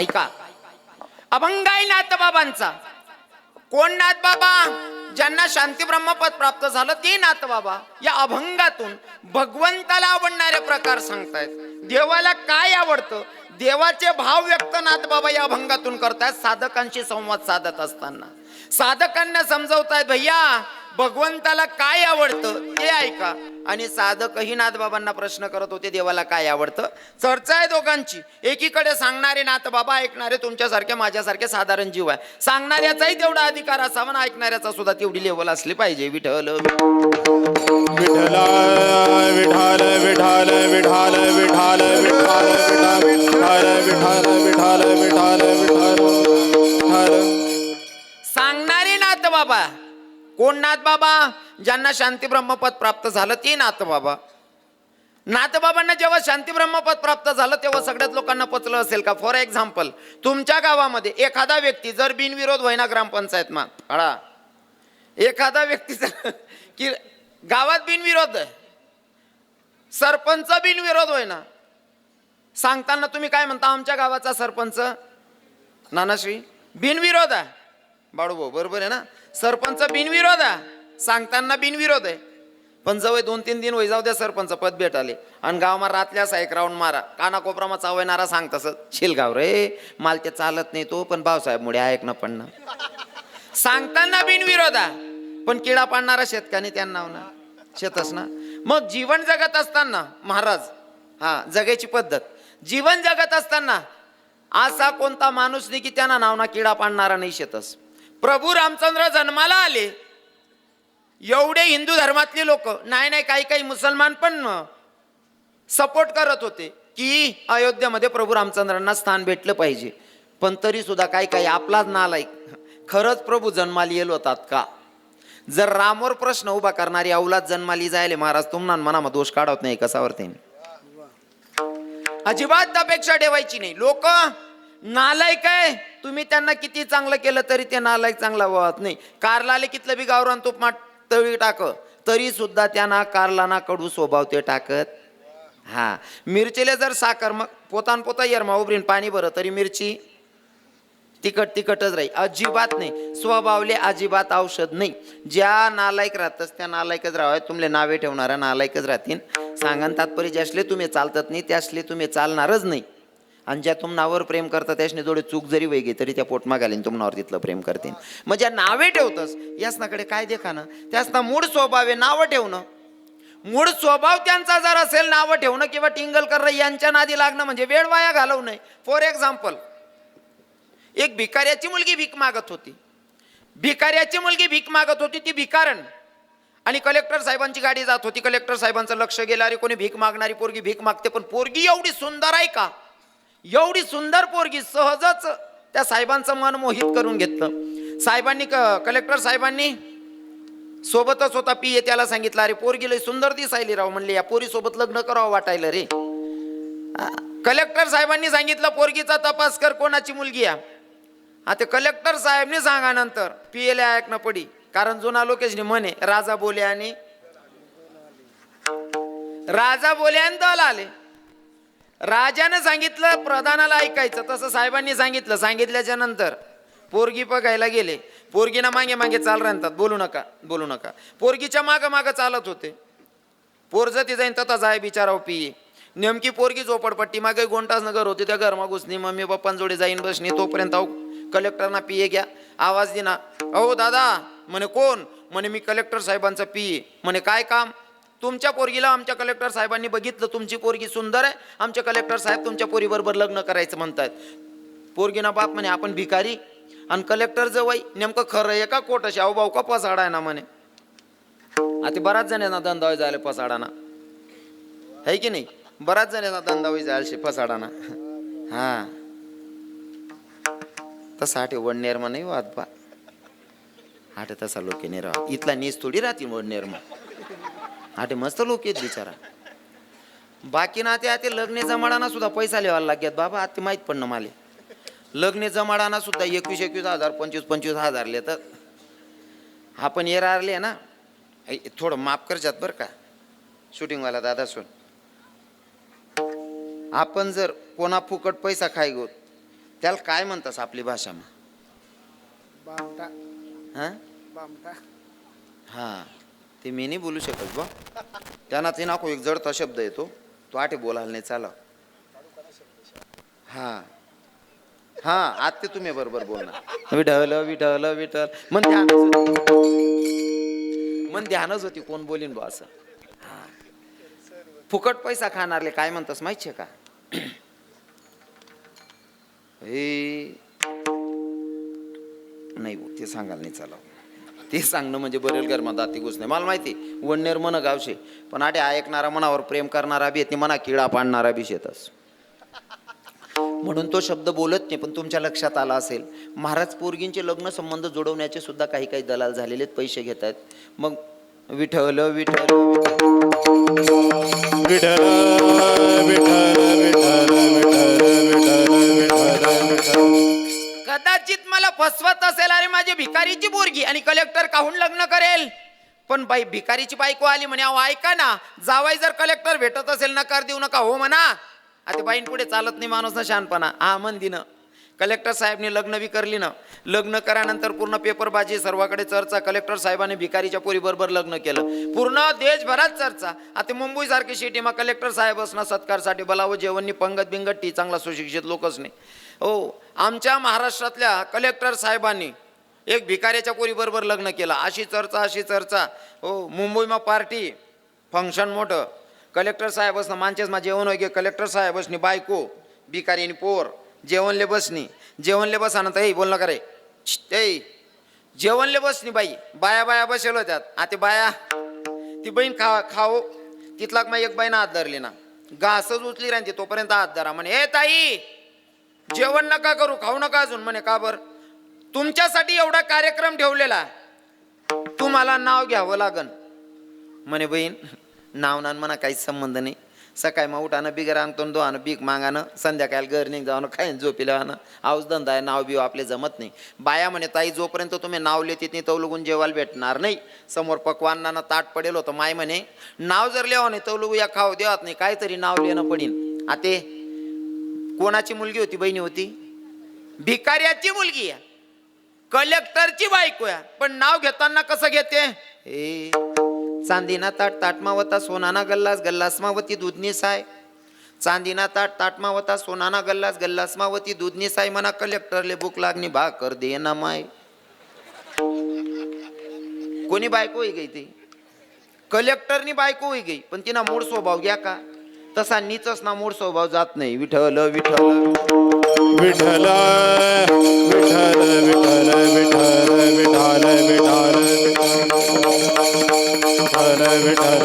ऐका. अभंग आहे नाथबाबांचा कोण नाथ बाबा? ज्यांना शांती ब्रह्मपद प्राप्त झालं ते नाथ बाबा. या अभंगातून भगवंताला आवडणारे प्रकार सांगतायत. देवाला काय आवडतं? देवाचे भाव व्यक्त नाथ बाबा या अभंगातून करतायत साधकांशी संवाद साधत असताना. साधकांना समजवतायत भैया भगवंताला काय आवडतं ते ऐका आणि साधकही नाथबाबांना प्रश्न करत होते देवाला काय आवडतं चर्चा आहे दोघांची एकीकडे सांगणारे नाथबाबा ऐकणारे तुमच्यासारखे माझ्यासारखे साधारण जीव आहे सांगणाऱ्याचाही तेवढा अधिकार असावा ना ऐकणाऱ्याचा सुद्धा तेवढी लेवल असली पाहिजे विठल विठाल विठाल विठाल विठाल विठाल सांगणारे नाथबाबा कोण नाथ बाबा? ज्यांना शांती ब्रह्मपद प्राप्त झालं ते नाथ बाबा. नाथबाबांना जेव्हा शांती ब्रह्मपद प्राप्त झालं तेव्हा सगळ्याच लोकांना पचलं असेल का? फॉर एक्झाम्पल तुमच्या गावामध्ये एखादा व्यक्ती जर बिनविरोध होईना ग्रामपंचायत मा हळा एखादा व्यक्ती की गावात बिनविरोध आहे. सरपंच बिनविरोध होईना. सांगताना तुम्ही काय म्हणता? आमच्या गावाचा सरपंच? नानाश्री बिनविरोध आहे. बाळू भाऊ बरोबर आहे ना? सरपंच बिनविरोध आहे. सांगताना बिनविरोध आहे. पण जवळ दोन तीन दिन वय जाऊ द्या सरपंच पद भेटाले. आणि गावमा रातल्या साहेब राऊंड मारा. कानाकोपरामा चावयणारा सांग तसं. शिलगाव रे. माल ते चालत नाही तो पण भाऊसाहेब मुळे ऐक ना पण ना. सांगताना बिनविरोध आहे. पण किडा पाडणारा शेतकरी त्यांना ना. शेतच ना. मग जीवन जगत असताना महाराज हा जगायची पद्धत. जीवन जगत असताना असा कोणता माणूस नाही की त्यांना नाव ना किडा पाडणारा नाही शेतस. प्रभू रामचंद्र जन्माला आले. एवढे हिंदू धर्मातले लोक नाही नाही काही काही मुसलमान पण सपोर्ट करत होते की अयोध्येमध्ये प्रभू रामचंद्रांना स्थान भेटलं पाहिजे. पण तरी सुद्धा काही काही आपलाच नालायक. खरंच प्रभू जन्माली येल होतात का? जर रामवर प्रश्न उभा करणारी अवलाद जन्माली जायले महाराज तुम्हाला मनामध्ये दोष काढत नाही कसावर ते अजिबात अपेक्षा ठेवायची नाही. लोक नालायक आहे तुम्ही त्यांना किती चांगलं केलं तरी ते नालायक चांगला वाहत नाही. कारला आले कितलं बी गावरान तूप माट तळी टाक तरी सुद्धा त्यांना कारला ना कडू स्वभाव ते टाकत. हा. मिरचीले जर साखर मग पोतान पोता येरमा उबरीन पाणी बरं तरी मिरची तिखट तिखटच राहील. अजिबात नाही. स्वभावले अजिबात औषध नाही. ज्या नालायक राहतस त्या नालायकच राहाय तुमले नावे ठेवणारा नालायकच राहतील. सांगन तात्पर्य ज्यासले तुम्ही चालतात नाही त्यासले तुम्ही चालणारच नाही. आणि ज्या तुमनावर प्रेम करता त्यासने जोडे चूक जरी वेगळी तरी त्या पोटमा घालीन तुमनावर तिथलं प्रेम करतील मग ज्या नावे ठेवतस यासनाकडे काय देखा ना त्यासना मूळ स्वभाव आहे नावं ठेवणं. मूळ स्वभाव त्यांचा जर असेल नावं ठेवणं किंवा टिंगल करणं यांच्या नादी लागणं म्हणजे वेळ वाया घालवू नये. फॉर एक्झाम्पल एक भिकाऱ्याची मुलगी भीक मागत होती. भिकाऱ्याची मुलगी भीक मागत होती ती भिकारण. आणि कलेक्टर साहेबांची गाडी जात होती. कलेक्टर साहेबांचं लक्ष गेलं अरे कोणी भीक मागणारी पोरगी भीक मागते पण पोरगी एवढी सुंदर आहे का? एवढी सुंदर पोरगी सहजच त्या साहेबांचं मन मोहित करून घेतलं. साहेबांनी क- कलेक्टर साहेबांनी सोबतच होता पी ए त्याला सांगितलं अरे पोरगी लय सुंदर दिसायली राव म्हणले या पोरीसोबत लग्न करावं वाटायला रे. कलेक्टर साहेबांनी सांगितलं पोरगीचा तपास कर कोणाची मुलगी आहे. आता कलेक्टर साहेबने सांगा नंतर पी ऐक ऐकणं पडी कारण जुना लोकेशने म्हणे राजा बोले आणि राजा बोले आणि दल आले राजाने सांगितलं प्रधानाला ऐकायचं. तसं साहेबांनी सांगितलं सांगितल्याच्या नंतर. पोरगी बघायला गेले. पोरगीना मागे मागे चाल राहतात बोलू नका बोलू नका. पोरगीच्या मागं मागं चालत होते. पोरजती जाईन तथा जाय बिचाराव पिये. नेमकी पोरगी झोपडपट्टी मागे गोंटाच नगर होती. त्या घर मागुसनी मम्मी पप्पांजोडे जाईन बसणी तोपर्यंत अहो कलेक्टरना पिये घ्या. आवाज दिना. अहो दादा म्हणे कोण? म्हणे मी कलेक्टर साहेबांचा पिये. म्हणे काय काम? तुमच्या पोरगीला आमच्या कलेक्टर साहेबांनी बघितलं तुमची पोरगी सुंदर आहे. आमच्या कलेक्टर साहेब तुमच्या पोरीबरोबर लग्न करायचं म्हणतात. पोरगीना बाप म्हणे आपण भिकारी. आणि कलेक्टर जवळ नेमकं खरं आहे का कोट अशी भाऊ का पसाडा आहे ना? म्हणे. आता बराच जण यांना धंदा जायला पसाडाना है की नाही? बराच जण यांना धंदा जायला फसाडाना. हा. तसा वडनेर वडनेरमा नाही वाद बा. आठे तसा लोक नाही इथला नीस थोडी राहतील वडनेरमा आठे मस्त लोक आहेत बिचारा. बाकी ना ते आते लग्न जमाडाना सुद्धा पैसा लिहायला लागतात बाबा आता माहीत पडणं माले. लग्न जमाडाना सुद्धा एकवीस एकवीस हजार पंचवीस पंचवीस हजार लेतात आपण ये राहिले ना. थोडं माफ करशात बरं का. शूटिंगवाला दादा सोन आपण जर कोणा फुकट पैसा खाय गोत त्याला काय म्हणतास आपली भाषा मग? हा? हा. ते मी नाही बोलू शकत बा. त्यांना ते नको एक जडता शब्द येतो. तो आठे बोलायला नाही चाला. हा. हा आत्ते ते तुम्ही बरोबर बोलणार. विठल विठल विठल मन ध्यानच होती. मन ध्यानच होती कोण बोलीन बा असं. हा. फुकट पैसा खाणारले काय म्हणतास माहितीये का? हे. नाही भाऊ, ते सांगायला नाही चालावं ते सांगणं म्हणजे बरेल गरमा दाती घुस मला माहिती वणनेर मन गावशे. पण आटे ऐकणारा मनावर प्रेम करणारा बी येते मना किडा पाडणारा बी शेतस. म्हणून तो शब्द बोलत नाही पण तुमच्या लक्षात आला असेल. महाराज पोरगींचे लग्न संबंध जोडवण्याचे सुद्धा काही काही दलाल झालेले आहेत, पैसे घेत आहेत. मग विठल विठल विठल विठल विठल कदाचित मला फसवत असेल अरे माझी भिकारीची पोरगी. आणि कलेक्टर काहून लग्न करेल? पण बाई भिकारीची बायको आली म्हणे अहो ऐका ना जावाई जर कलेक्टर भेटत असेल नकार देऊ नका हो म्हणा. आता बाईन पुढे चालत नाही माणूस ना शहाणपणा. हा मंदीनं कलेक्टर साहेबने लग्न बी करली ना. लग्न करानंतर पूर्ण पेपरबाजी सर्वाकडे चर्चा. कलेक्टर साहेबाने भिकारीच्या पोरीबरोबर लग्न केलं. पूर्ण देशभरात चर्चा. आता मुंबई सारखी सिटीमा कलेक्टर साहेब असणं सत्कारसाठी बोलावं जेवणनी पंगत बिंगत टी चांगला सुशिक्षित लोकच नाही. हो आमच्या महाराष्ट्रातल्या कलेक्टर साहेबांनी एक भिकाऱ्याच्या पोरीबरोबर लग्न केलं. अशी चर्चा अशी चर्चा. हो मुंबईमा पार्टी फंक्शन मोठं. कलेक्टर साहेब असणं मानचेच मा जेवण वगे कलेक्टर साहेब असणी बायको भिकारीनी पोर जेवणले बसनी. जेवणले बसानं तर बोल नका रे? ए जेवणले बसनी बाई. बाया बाया बसेल होत्यात आता बाया ती बहीण खा खाओ तिथला मग एक बाईनं हात धरली ना. घासच उचली राहते तोपर्यंत हात धरा म्हणे ए ताई जेवण नका करू खाऊ नका अजून म्हणे का बर? तुमच्यासाठी एवढा कार्यक्रम ठेवलेला तुम्हाला नाव घ्यावं लागन. म्हणे बहीण नाव नान म्हणा काहीच संबंध नाही. सकाळी मग उठानं बिगर आणतो दो बीक मागानं संध्याकाळी घर निघ जाऊन खाईन झोपिला आऊस धंदा आहे नाव बिव आपले जमत नाही. बाया म्हणे ताई जोपर्यंत तुम्ही नाव लेत नाही तवलुगून जेवायला भेटणार नाही. समोर पकवानानं ताट पडेल होतं माय म्हणे नाव जर लिहावं नाही तवलुगू या खाऊ देवात नाही काहीतरी नाव लिहिणं पडीन. आते कोणाची मुलगी होती? बहिणी होती? भिकाऱ्याची मुलगी आहे. कलेक्टरची बायको आहे. पण नाव घेताना कसं घेते? हे चांदीना ताट ताटमावता सोनाना गल्लास गल्लासमावती दुधनी साय. चांदीना ताट ताटमावता सोनाना गल्लास गल्लासमावती दुधनी साय म्हणा कलेक्टरले भूक लागणी भाकर दे ना माय. कोणी बायको होई गई ती? कलेक्टरनी बायको होई गई. पण तिना मूळ स्वभाव घ्या का? तसा नीचच ना मूळ स्वभाव जात नाही विठल विठल विठल विठल विठल विठल विठल विठल विठल विठल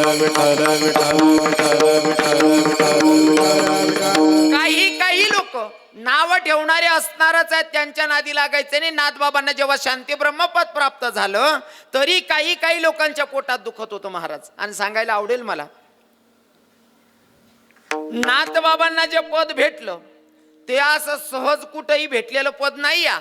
विठल विठल विठल विठल काही काही लोक नाव ठेवणारे असणारच आहेत त्यांच्या नादी लागायचे नाही नाथबाबांना जेव्हा शांती ब्रह्मपद प्राप्त झालं तरी काही काही लोकांच्या पोटात दुखत होतं महाराज आणि सांगायला आवडेल मला नाथबाबांना जे पद भेटलं ते असं सहज कुठेही भेटलेलं पद नाही या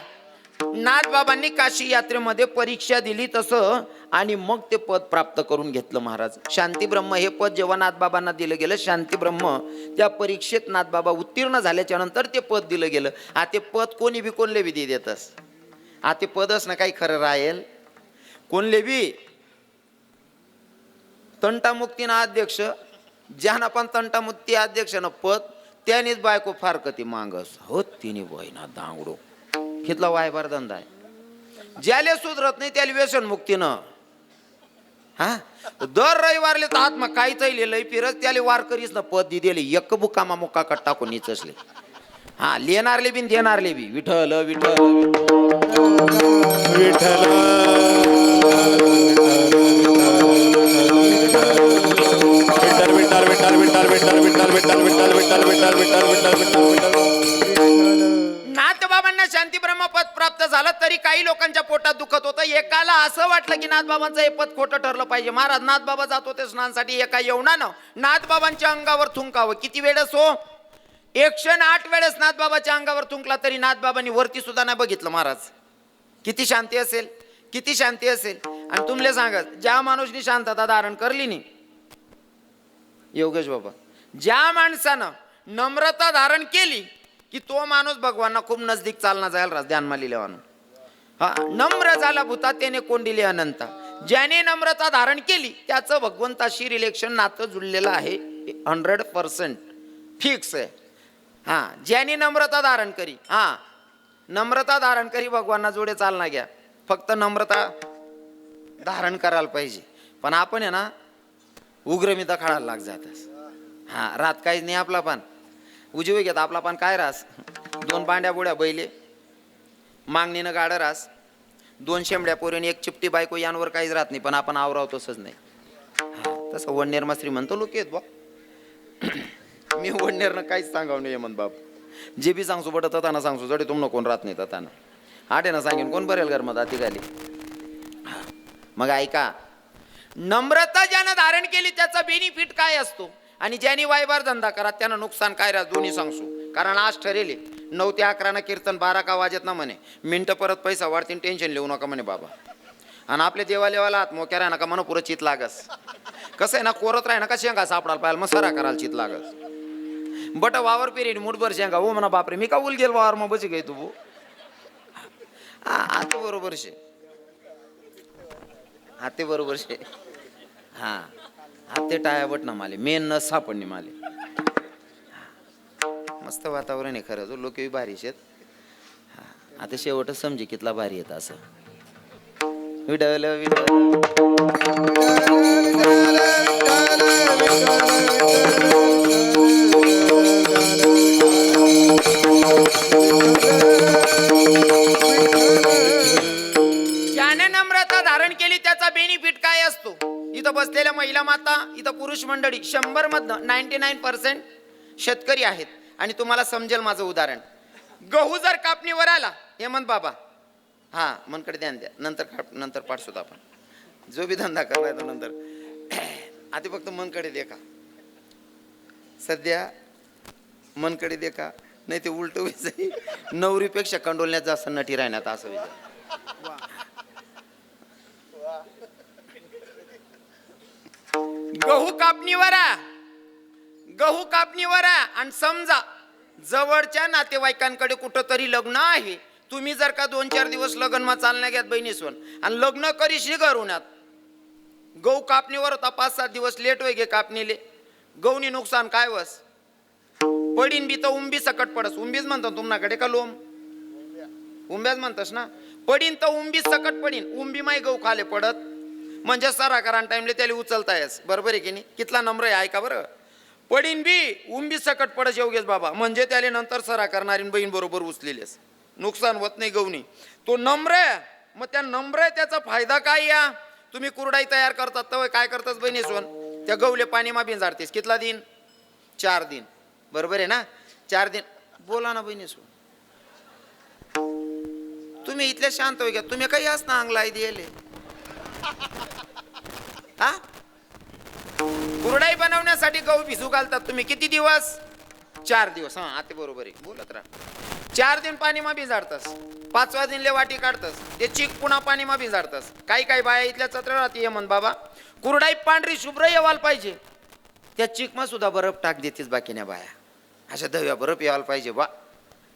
नाथबाबांनी काशी यात्रेमध्ये परीक्षा दिली तसं आणि मग ते पद प्राप्त करून घेतलं महाराज. शांती ब्रह्म हे पद जेव्हा नाथबाबांना दिलं गेलं शांती ब्रह्म त्या परीक्षेत नाथबाबा उत्तीर्ण झाल्याच्यानंतर ते पद दिलं गेलं. आ ते पद कोणी बी कोणले बी देतस? आ ते पदच ना काही खरं राहील? कोणले बी? तंटामुक्तीना अध्यक्ष ज्यानं पण तंटामुक्ती अध्यक्षनं पद त्यानेच बायको फार कती मागस. हो तिने बहिणा दांगडो. घेतला वायबार धंदा आहे. ज्याले सुधरत नाही त्याला व्यसन मुक्तीनं. हा? दर रविवारले तर आत्मा काही चालले लय फिरत त्याले वार करीस ना पद दि दिले एक बुकामा मुक्का कट टाकून निचसले. हा लेणारले बिन देणारले बी. विठल विठल विठल नाथबाबांना शांती ब्रह्मपद प्राप्त झालं तरी काही लोकांच्या पोटात दुखत होतं. एकाला असं वाटलं की नाथबाबांचं हे पद खोटं ठरलं पाहिजे. महाराज नाथबाबा जात होते स्नानासाठी एका येवणानं नाथबाबांच्या अंगावर थुंकावं. किती वेळेस हो? एकशे आठ वेळेस नाथबाबाच्या अंगावर थुंकला तरी नाथबाबांनी वरती सुद्धा नाही बघितलं महाराज. किती शांती असेल किती शांती असेल. आणि तुमले सांगत ज्या माणूसनी शांतता धारण करली नाही योगेश बाबा ज्या माणसानं नम्रता धारण केली की तो माणूस भगवानना खूप नजदीक चालना जायला राज ध्यानमा लिहिल्यावानं हा नम्र झाला भूता त्याने कोंडिले अनंता. ज्याने नम्रता धारण केली त्याचं भगवंताशी रिलेक्शन नातं जुळलेलं आहे. हंड्रेड पर्सेंट फिक्स आहे. हा ज्याने नम्रता धारण करी हा नम्रता धारण करी भगवानना जोडे चालना घ्या. फक्त नम्रता धारण करायला पाहिजे. पण आपण आहे ना उग्रमिता खाळायला लाग जातस हा रात काहीच नाही आपला पण. उजवे घेत आपला पण काय रास? दोन पांड्या बुड्या बैले. मागणीनं गाडं रास. दोन शेंबड्या पोरीने एक चिपटी बायको यांवर काहीच राहत नाही पण आपण आवराव तसंच नाही. हा, तसं वडनेर मास्त्री म्हणतो लोक येत बा. मी वडनेरनं काहीच सांगाव नाही म्हण बाप जे बी सांगसू बट तताना सांगसू. जडे तुमनं कोण राहत नाही तताना. आठे ना सांगेन कोण बरेल घर मग आधी मग ऐका नम्रता ज्यानं धारण केली त्याचा बेनिफिट काय असतो? आणि ज्याने वायबार धंदा करा त्यानं नुकसान काय राहत? दोन्ही सांगसू कारण आज ठरेले. नऊ ते अकरानं कीर्तन बारा का वाजत ना म्हणे. मिनटं परत पैसा वाढतील टेन्शन लिहू नका म्हणे बाबा. आणि आपल्या देवालेवाला आत मोक्या राहा नका म्हणून पुरं चित लागस? कसं आहे ना कोरत राही ना का शेंगा सापडायला पाहिजे मग सरा करायला चित लागस. बट वावर पिरियड मुठभर शेंगा. हो म्हणा बापरे मी का उल गेल वावर मग? बची गे तू भो. हा आता बरोबर शे. हा ते बरोबर शे. हा. हा ते टाया बट ना माले. मेन न सापडणे माले. हा. मस्त वातावरण आहे खरं जो हो. लोक भारी शेत आता शेवटच समजे कितला भारी येत असं. विडवलं विडवलं मंडळी शंभर मधनं नाईन्टी नाईन पर्सेंट शेतकरी आहेत. आणि तुम्हाला समजेल माझं उदाहरण. गहू जर कापणीवर आला हेमंत बाबा. हा मनकडे ध्यान द्या. नंतर काप नंतर पाठसुद्धा आपण. जो बी धंदा करणार तो नंतर. आधी फक्त मनकडे देखा. सध्या मनकडे देखा. नाही ते उलट जाईल नवरीपेक्षा कंडोलण्यात जास्त नटी राहण्यात असं विचार गहू कापणीवर गहू कापणीवर आणि समजा जवळच्या नातेवाईकांकडे कुठं तरी लग्न आहे तुम्ही जर का दोन चार दिवस लग्न चालण्या घ्यात बहिणीसवन आणि लग्न करीशी घरूनात गहू कापणीवर होता पाच सात दिवस लेट होय गे कापणीले. गहूनी नुकसान काय वस? पडीन बी तर उंबी सकट पडस. उंबीच म्हणतो तुमनाकडे का लोम? उंब्याच म्हणतस ना? पडीन तर उंबी सकट पडीन. उंबी माय गहू खाले पडत. म्हणजे सरा करा टाइमले त्याला उचलता येस बरोबर आहे की नाही? कितला नम्र आहे ऐका बरं. पडीन बी उंबी सकट पडस योगेश बाबा. म्हणजे त्याला नंतर सरा करणारी बहीण बरोबर उचलेलेस. नुकसान होत नाही गवनी तो नम्र आहे. मग त्या नम्र आहे त्याचा फायदा काय या? तुम्ही कुरडाई तयार करतात तर काय करतात बहिणी सोन? त्या गवले पाणी माबीन जाडतेस कितला दिन? चार दिन. बरोबर आहे ना? चार दिन. बोला ना बहिणी सोन. तुम्ही इथल्या शांत हो घ्या. तुम्ही काही असं अंगला दिले हा? कुरडाई बनवण्यासाठी गहू भिजू घालतात तुम्ही. किती दिवस? चार दिवस. हा आता बरोबर आहे. बोलत राहा. चार दिन पाणी मा भिजाडतस. पाचवा दिनले वाटी काढतस. ते चिक पुन्हा पाणी मा भिजाडतस. काही काही बाया इथल्या चत्र राहते ये म्हण बाबा कुरडाई पांढरी शुभ्र येवाल पाहिजे. त्या चिकमा सुद्धा बरफ टाक देतेच बाकीच्या बाया. अशा दव्या बरफ यायला पाहिजे बा.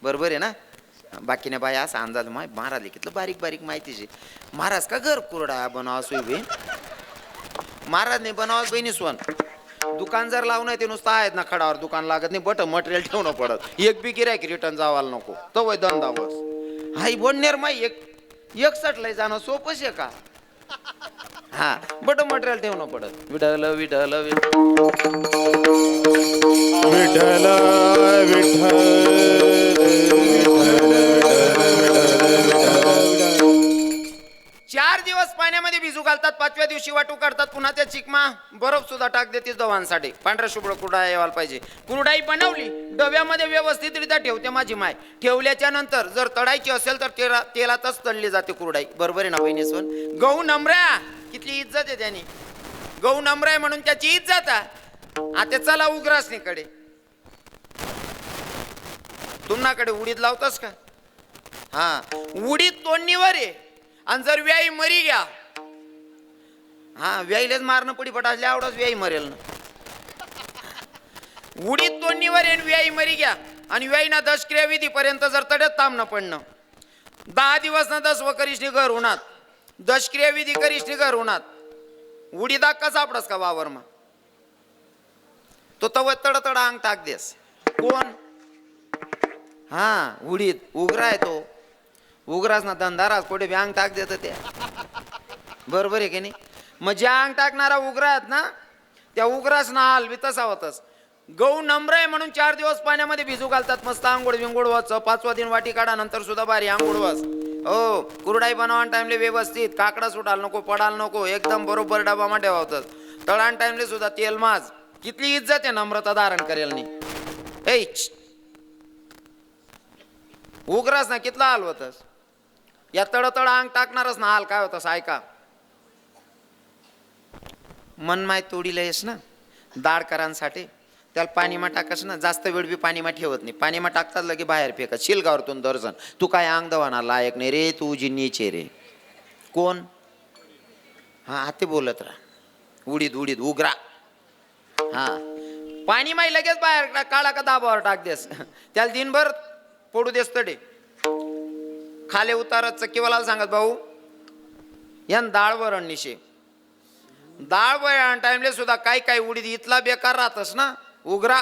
बरोबर आहे ना? बाकीने बाया असा अंदाज माय महाराज कितलं बारीक बारीक माहितीचे महाराज का घर कुरडा बनवा बहीण महाराज नाही बनवास बहिणी सोन दुकान जर लावून ते नुसतं आहेत ना खडावर दुकान लागत नाही बट मटेरियल ठेवणं पडत. एक बी गिरायक रिटर्न जावायला नको. तो वय धंदा बस. हाई बोडनेर माई एक एक सटलंय जाणं सोपंच आहे का? हा बट मटेरियल ठेवणं पडत. विठल विठल विठल विठल दिवशी वाटू काढतात पुन्हा त्या चिकमा बरफ सुद्धा टाक देते दवांसाठी पांढऱ्या शुभ्र कुरडा यायला पाहिजे. कुरडाई बनवली डब्यामध्ये व्यवस्थितरित्या ठेवते माझी माय. ठेवल्याच्या नंतर जर तडायची असेल तर तेला तेलातच तळली जाते कुरडाई. बरोबर आहे ना बहिणीसोन गहू नम्रा! कितली इज्जत आहे त्याने. गहू नम्र आहे म्हणून त्याची इज्जत आहे. आता चला उग्रासनीकडे. तुम्हाकडे उडीद लावतास का? हा. उडीद तोडणीवर आहे. आणि जर व्याई मरी घ्या. हा व्याईलेच मारणं पडी पटासले आवडच व्याई मरेल ना. उडीद दोन्हीवर येण व्याई मरी घ्या आणि व्याईना दशक्रिया विधीपर्यंत जर तड्यात थांबणं पडणं. दहा दिवस ना दस व करिष्णी घर उन्हात. दशक्रिया विधी करिष्णी घर उन्हात. उडी दाग का सापडस का वावरमा? तो तव तडतड अंग टाक देस. कोण? हा उडीत उघरा आहे तो. उघराच ना धंदाराच कुठे बी अंग टाक देत ते बरोबर आहे की नाही? मग जे अंग टाकणारा उग्र आहेत ना त्या उघराच ना हाल बी तसा होतच. गहू नम्र आहे म्हणून चार दिवस पाण्यामध्ये भिजू घालतात. मस्त आंघोळ बिंगोळ वाच पाचवा दिन वाटी काढा नंतर सुद्धा बारी आंघोळ वाच हो कुरडाई बनवान टाइमले व्यवस्थित. काकडा सुटाल नको पडाल नको. एकदम बरोबर डबामा होतच. तळान टाइमले सुद्धा तेल माज. कितली इज्जत आहे नम्रता धारण करेल नाही ए उघराच ना कितला हाल होतस? या तडतड अंग टाकणारच ना हाल काय होतस? ऐका. मन माय तोडीला येस ना? दाडकरांसाठी त्याला पाणीमा टाकस ना जास्त वेळ बी पाणीमा ठेवत नाही. पाणीमा टाकतात लगे बाहेर फेका शिलगावरतून दर्शन तू काय अंग दवाना लायक नाही रे तू जिन्नीचे रे कोण? हा ते बोलत राहा. उडीद उडीद उगरा. हा. पाणी माई लगेच बाहेर काळा का दाबावर टाक देस. त्याला दिनभर पडू देस तडे. खाले उतारत चक्कीवाला सांगत भाऊ यान दाळ वरण निशे. दाळ वरण टाइमले सुद्धा काही काय उडीद इथला बेकार राहतस ना उघरा.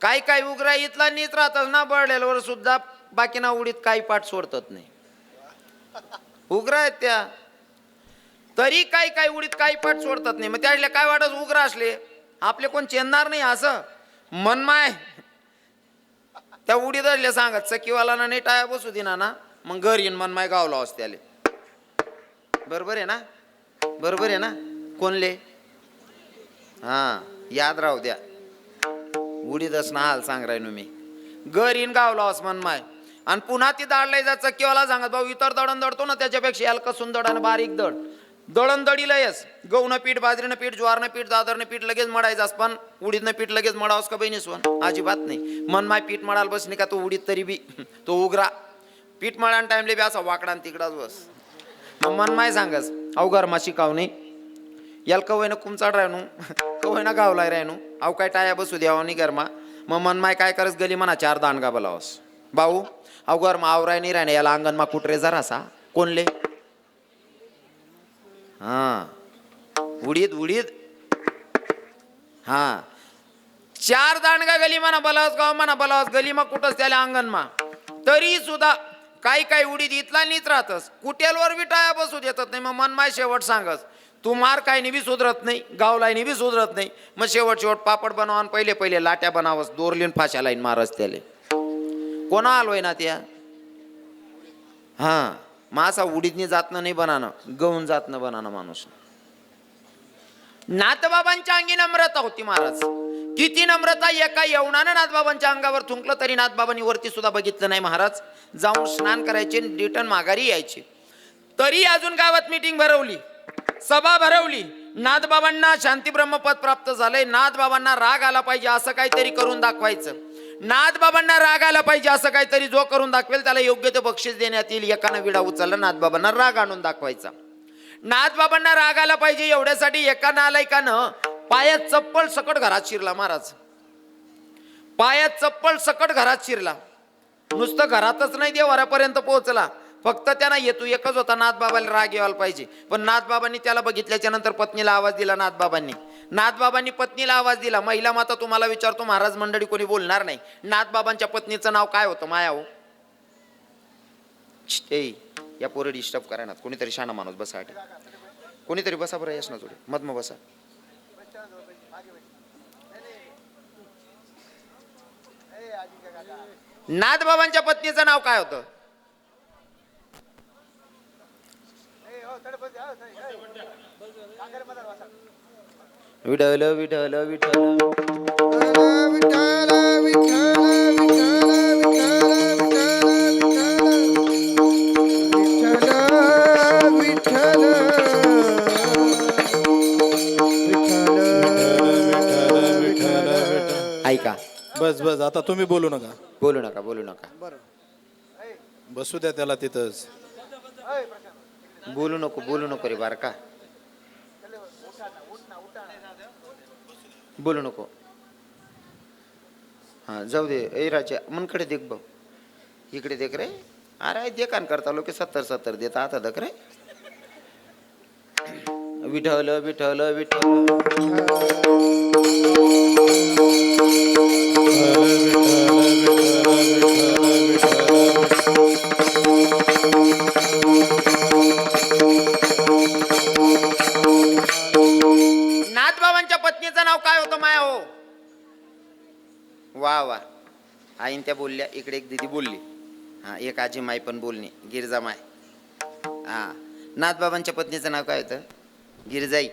काही काही उघरा इथला नीत राहतस ना बळलेल्यावर सुद्धा बाकीना उडीत काही पाठ सोडतात नाही. उगरा आहेत त्या. तरी काही काही उडीत काही पाठ सोडतात नाही. मग त्याला काय वाटत उग्र असले? आपले कोण चेंदणार नाही असं? मनमाय त्या उडीत असले सांगत चकीवाला ना नाही टाया बसू दिना ना. मग घर येईन मनमाय गावला असते त्याले बरोबर आहे ना? बरोबर आहे ना? कोणले? हा याद राहू द्या. उडीत असणार हाल सांग राहिनो मी. घर येईन गावला असमान मनमाय आणि पुन्हा ती दाडलाय जा चक्कीवाला सांगत भाऊ इतर दळण दळतो ना त्याच्यापेक्षा याला कसून दड आणि बारीक दड. दळण दडीला येस. गहूनं पीठ बाजरीनं पीठ ज्वारनं पीठ दादरनं पीठ लगेच मडायचं पण उडीदनं पीठ लगेच मडावस का बहिणी सोन अजिबात नाही. मन माय पीठ मडाल बस नाही का तो उडीद तरी बी? तो उघरा पीठ मळान टाइमले बी असा वाकडा तिकडाच बस. मग मन माय सांगस अवघर माशी कावणे. नाही याला कवयनं कुमचाड राहणू. कवयनं गावलाय राहणू. अव काय टाया बसू द्यावा नाही गरमा मग मन माय काय करस गली म्हणा चार दानगा बोलावस भाऊ अवघर मा आवराय नाही राहणे याला अंगण मा कुठरे जरासा. कोणले? हा. उडीद उडीद. हा. चार दांडगा गली म्हणा बलावस गाव म्हणा बलावस गली मग कुठंच त्याला अंगण मा. तरी सुद्धा काही काही उडीद इथला नीच राहतस. कुटेलवर बी टाया बसू देतात नाही मग मन माय शेवट सांगस. तू मार काय बी सुधरत नाही गावलाय बी सुधरत नाही. मग शेवट शेवट पापड बनवा आणि पहिले पहिले लाट्या बनावस दोरलीन फाशा लाईन मारस त्याले. कोणा आलोय ना त्या? हा मासा उडीदनी जातनं नाही बनानं गहून जातनं बनानं माणूस. नाथबाबांच्या अंगी नम्रता होती महाराज. किती नम्रता एका यवनानं नाथबाबांच्या अंगावर थुंकलं तरी नाथबाबांनी वरती सुद्धा बघितलं नाही महाराज. जाऊन स्नान करायचे रिटर्न माघारी यायचे. तरी अजून गावात मीटिंग भरवली. सभा भरवली. नाथबाबांना शांती ब्रह्मपद प्राप्त झालंय. नाथबाबांना राग आला पाहिजे असं काहीतरी करून दाखवायचं. नाथबाबांना राग आला पाहिजे असं काहीतरी जो करून दाखवेल त्याला योग्य ते बक्षीस देण्यात येईल. एकानं विडा उचलला नाथबाबांना राग आणून दाखवायचा. नाथबाबांना राग आला पाहिजे एवढ्यासाठी एका नालायकानं पायात चप्पल सकट घरात शिरला महाराज. पायात चप्पल सकट घरात शिरला. नुसतं घरातच नाही देवाऱ्यापर्यंत पोहोचला. फक्त त्यांना येतो एकच होता नाथबाबाला राग यायला पाहिजे. पण नाथबाबांनी त्याला बघितल्याच्या नंतर पत्नीला आवाज दिला नाथबाबांनी. नाथबाबांनी पत्नीला आवाज दिला महिला माता तुम्हाला विचारतो महाराज मंडळी कोणी बोलणार नाही. नाथबाबांच्या पत्नीचं नाव काय होतं माया हो? ए या पोरं डिस्टर्ब करा ना कोणीतरी शाणा माणूस बसा कोणीतरी बसा बरं यश ना जोडे. मग बसा. नाथबाबांच्या पत्नीचं नाव काय होतं? विठल विठल विठल बस बस. आता तुम्ही बोलू नका. बोलू नका बोलू नका. बसू द्या त्याला तिथंच. बोलू नको बोलू नको रे बार का बोलू नको. हा जाऊ दे. ए राजा मनकडे देख भाऊ इकडे देख रे. अरे दे कान करता लोक सत्तर सत्तर देता आता दक रे. विठवल विठवल विठवल नाव काय होतं माया हो? वा वा. आईन त्या बोलल्या इकडे एक दिदी बोलली. हा एक आजी माय पण बोलणी गिरजा माय हा. नाथबाबांच्या पत्नीचं नाव काय होतं? गिरजाई.